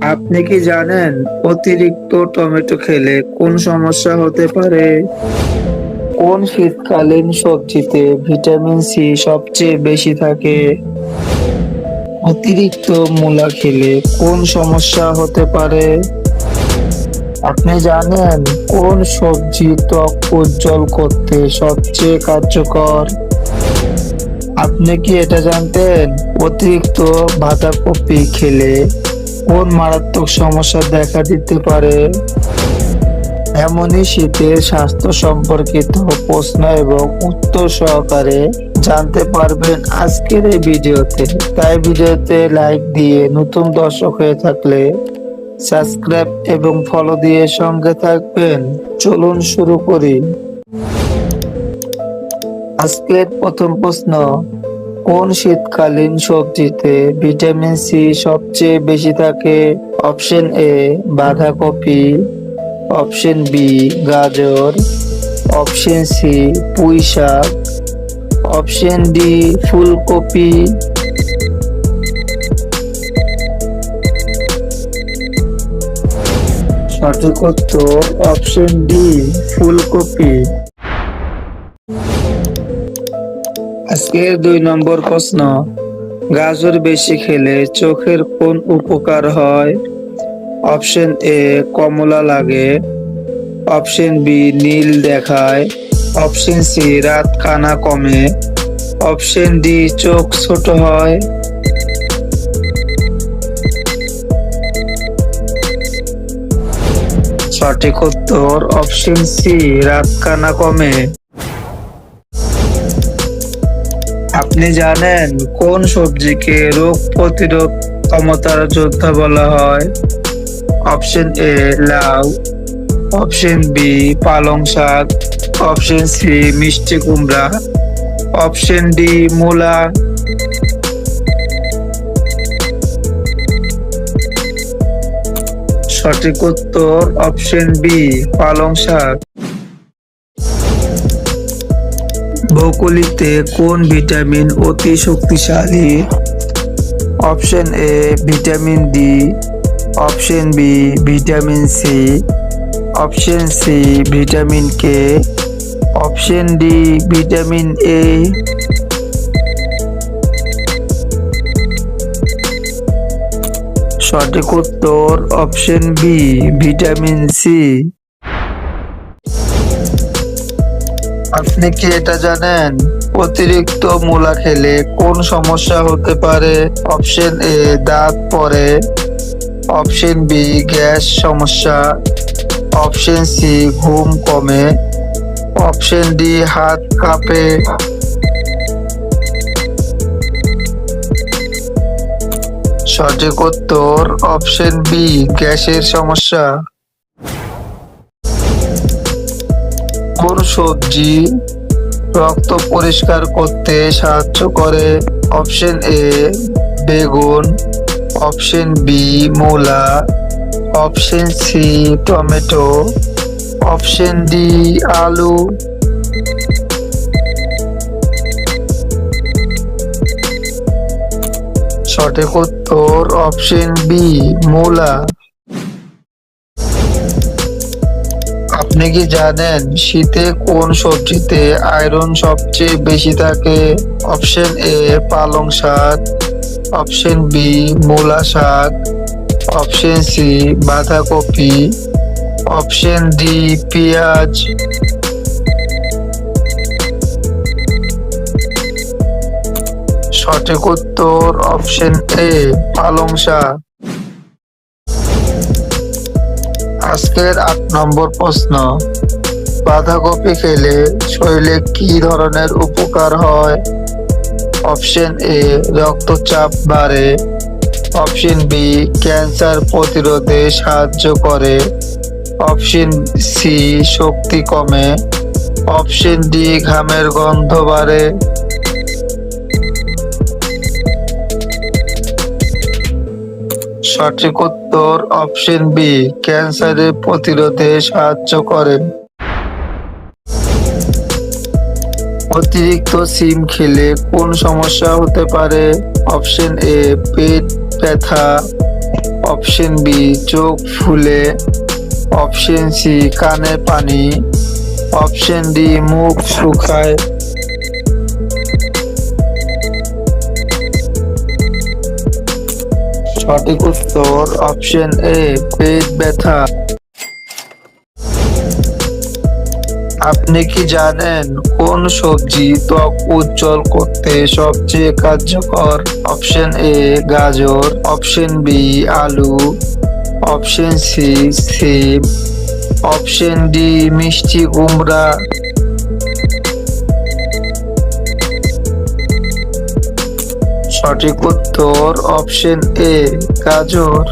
আপনি কি জানেন অতিরিক্ত টমেটো খেলে কোন সমস্যা হতে পারে? কোন শীতকালীন সবজিতে ভিটামিন সি সবচেয়ে বেশি থাকে? অতিরিক্ত মূলা খেলে কোন সমস্যা হতে পারে? আপনি জানেন কোন সবজি ত্বক উজ্জ্বল করতে সবচেয়ে কার্যকর? আপনি কি এটা জানতেন? অতিরিক্ত বাঁধাকপি খেলে কোন মারাত্মক সমস্যা দেখা দিতে পারে? এমনই শীতের স্বাস্থ্য সম্পর্কিত প্রশ্ন এবং উত্তর সহকারে জানতে পারবেন আজকের এই ভিডিওতে। তাই ভিডিওতে লাইক দিয়ে নতুন দর্শক হয়ে থাকলে সাবস্ক্রাইব এবং ফলো দিয়ে সঙ্গে থাকবেন। চলুন শুরু করি। আজকের প্রথম প্রশ্ন কোন শীতকালীন সবজিতে ভিটামিন সি সবচেয়ে বেশি থাকে? অপশন এ, বাঁধাকপি। অপশন বি, গাজর। অপশন সি পুঁই শাক অপশন ডি, ফুলকপি। সঠিক উত্তর অপশন ডি, ফুলকপি। আজকের দুই নম্বর প্রশ্ন, গাজর বেশি খেলে চোখের কোন উপকার হয়? অপশন এ, কমলা লাগে। অপশন বি, নীল দেখায়। অপশন সি, রাত কানা কমে। অপশন ডি, চোখ ছোট হয়। সঠিক উত্তর অপশন সি, রাত কানা কমে। আপনি জানেন কোন সবজিকে রোগ প্রতিরোধ ক্ষমতার যোদ্ধা বলা হয়? অপশন এ লাউ, অপশন বি পালং শাক, অপশন সি মিষ্টি কুমড়া, অপশন ডি মূলা। সঠিক উত্তর অপশন বি পালং শাক। ব্রোকলিতে কোন ভিটামিন অতি শক্তিশালী? Option A, vitamin D. Option B, vitamin C. Option C, vitamin K. Option D, vitamin A. সঠিক উত্তর অপশন বি, ভিটামিন সি। আপনি কি এটা জানেন? অতিরিক্ত মূলা খেলে কোন সমস্যা হতে পারে? অপশন এ, দাঁত পরে। অপশন বি, গ্যাস সমস্যা। অপশন সি, ঘুম কমে। অপশন ডি, হাত কাঁপে। সঠিক উত্তর অপশন বি, গ্যাসের সমস্যা। কোন সবজি রক্ত পরিষ্কার করতে সাহায্য করে। অপশন এ বেগুন। অপশন বি মূলা। Option C tomato. Option D আলু। সঠিক উত্তর অপশন বি মূলা। আপনি কি জানেন শীতে কোন সবজিতে আয়রন সবচেয়ে বেশি থাকে? অপশন এ পালং শাক, অপশন বি মূলা শাক, অপশন সি বাঁধাকপি, অপশন ডি পেঁয়াজ। সঠিক উত্তর অপশন এ পালং শাক। আজকের আট নম্বর প্রশ্ন, বাঁধাকপি খেলে শরীরে কি ধরনের উপকার হয়? অপশন এ, রক্তচাপ বাড়ে। অপশন বি, ক্যান্সার প্রতিরোধে সাহায্য করে। অপশন সি, শক্তি কমে। অপশন ডি, ঘামের গন্ধ বাড়ে। সঠিক উত্তর অপশন বি ক্যান্সারের প্রতিরোধে সাহায্য করে। অতিরিক্ত সিম খেলে কোন সমস্যা হতে পারে? অপশন এ, পেট ব্যথা। অপশন বি, চোখ ফুলে। অপশন সি, কানে পানি। অপশন ডি, মুখ শুকায়। সঠিক উত্তর অপশন এ পেট ব্যথা। আপনি কি জানেন কোন সবজি ত্বক উজ্জ্বল করতে সবচেয়ে কার্যকর? অপশন এ গাজর। অপশন বি আলু। অপশন সি সিম। অপশন ডি মিষ্টি কুমড়া। সঠিক উত্তর অপশন এ গাজর।